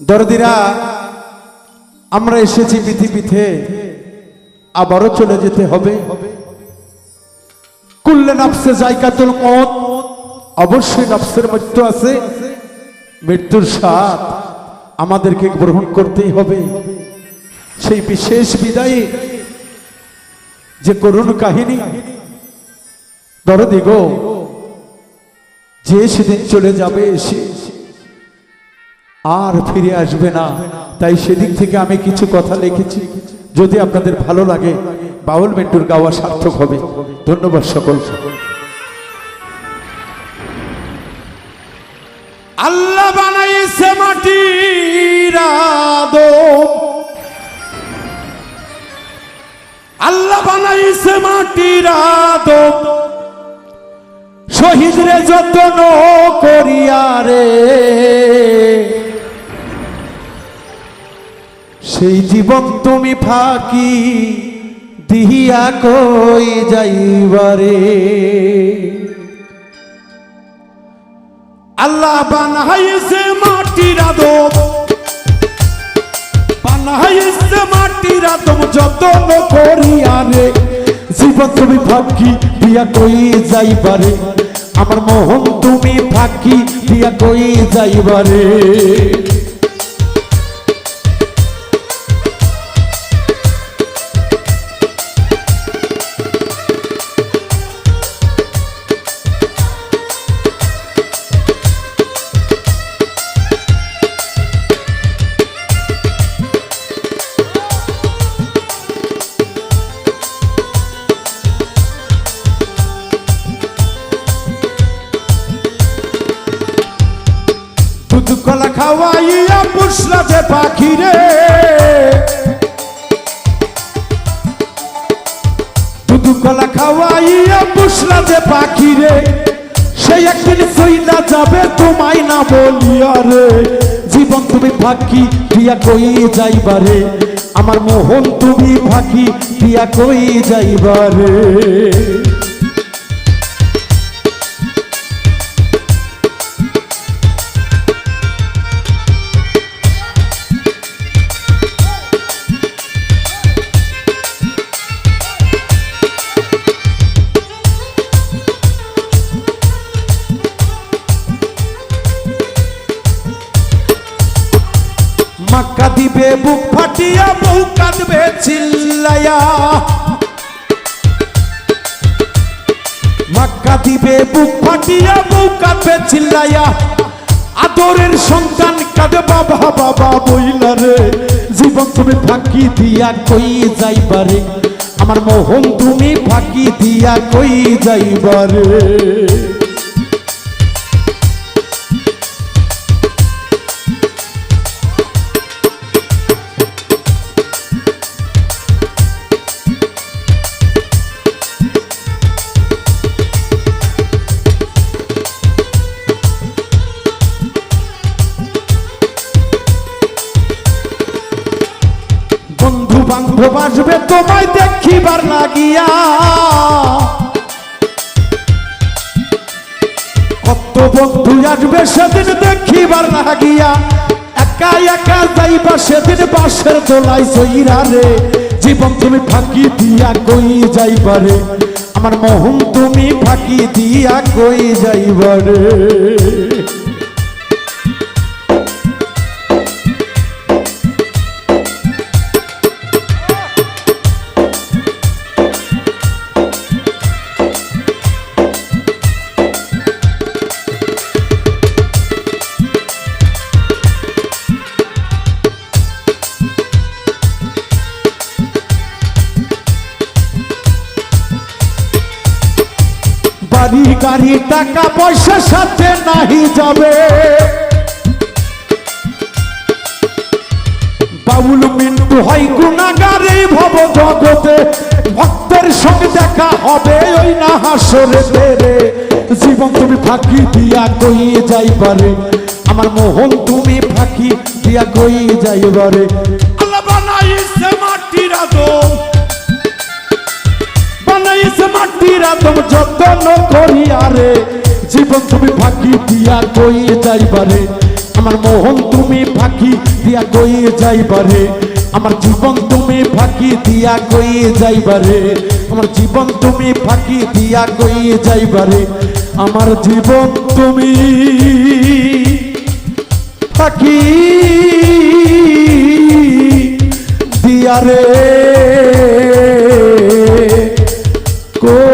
দরদিরা, আমরা এসেছি পৃথিবীতে, আবারও চলে যেতে হবে। কুল্লে নাফসে জায়গাতুল মত অবশ্যই নফসের মৃত্যু আছে। মৃত্যুর স্বাদ আমাদেরকে গ্রহণ করতেই হবে। সেই বিশেষ বিদায়ী যে করুণ কাহিনী, দরদি গো যে সেদিন চলে যাবে সে আর ফিরে আসবে না। তাই সেদিক থেকে আমি কিছু কথা লিখেছি। যদি আপনাদের ভালো লাগে, বাউল মেন্টুর গাওয়া সার্থক হবে। ধন্যবাদ সকল আল্লাহ বানাইছে মাটির আল্লাহ বানাইছে মাটির আদম শহীদ রে যত্ন করিয়া রে। সেই জীবন তুমি ফাঁকি দিহিয়া কই যাইবারে আল্লাহ বানাইছে মাটির আদম বানাইছে মাটির আদম যত্ন করিয়া রে। জীবন তুমি ফাঁকি দিয়া কই যাইবারে আমার মোহন তুমি ফাঁকি দিয়া কই যাইবারে? কলা খাওয়াইয়া পুষলা যে পাখি রে দুধ কলা খাওয়াইয়া পুষলা যে পাখি রে সেই একদিন সইলা যাবে তোমায় না বলিয়া রে। জীবন তুমি ফাঁকি দিয়া কই যাইবারে আমার মোহন তুমি ফাঁকি দিয়া কই যাইবারে মাক্কা দিবে বুক ফাটিয়া বউ কাঁদবে চিল্লায়া মাক্কা দিবে বুক ফাটিয়া বউ কাঁদবে চিল্লায়া আদরের সন্তান কাঁদে, বাবা বাবা বইলা রে। জীবন তুমি ফাঁকি দিয়া কই যাইবারে আমার মোহন তুমি ফাঁকি দিয়া কই যাইবারে বান্ধব আসবে, তোমায় দেখিবার লাগিয়া। কত বন্ধু আসবে সেদিন দেখিবার লাগিয়া। একা একা যাইবা সেদিন বাসের দোলাই সইরা রে। জীবন তুমি ফাঁকি দিয়া কই যাইবারে আমার মোহন তুমি ফাঁকি দিয়া কই যাইবারে বাড়ি গাড়ি টাকা পয়সা সাথে নাহি যাবে। বাউল মিন্টু হয় গুণাগারে ভব জগতে ভক্তের সঙ্গে দেখা হবে ওই না হাসরে তেরে জীবন তুমি ফাঁকি দিয়া কই যাইবারে, আমার মোহন তুমি ফাঁকি দিয়া কই যাইবারে। আল্লাহ বানাইছে মাটির আদম বানাইছে মাটির আদম যত্ন করি আরে, জীবন তুমি ফাঁকি দিয়া কই যাইবারে? আমার মোহন তুমি ফাঁকি দিয়া কই যাইবারে? আমার জীবন তুমি ফাঁকি দিয়া কই যাইবারে? আমার জীবন তুমি ফাঁকি দিয়া কই যাইবারে? আমার জীবন তুমি ফাঁকি দিয়ারে কই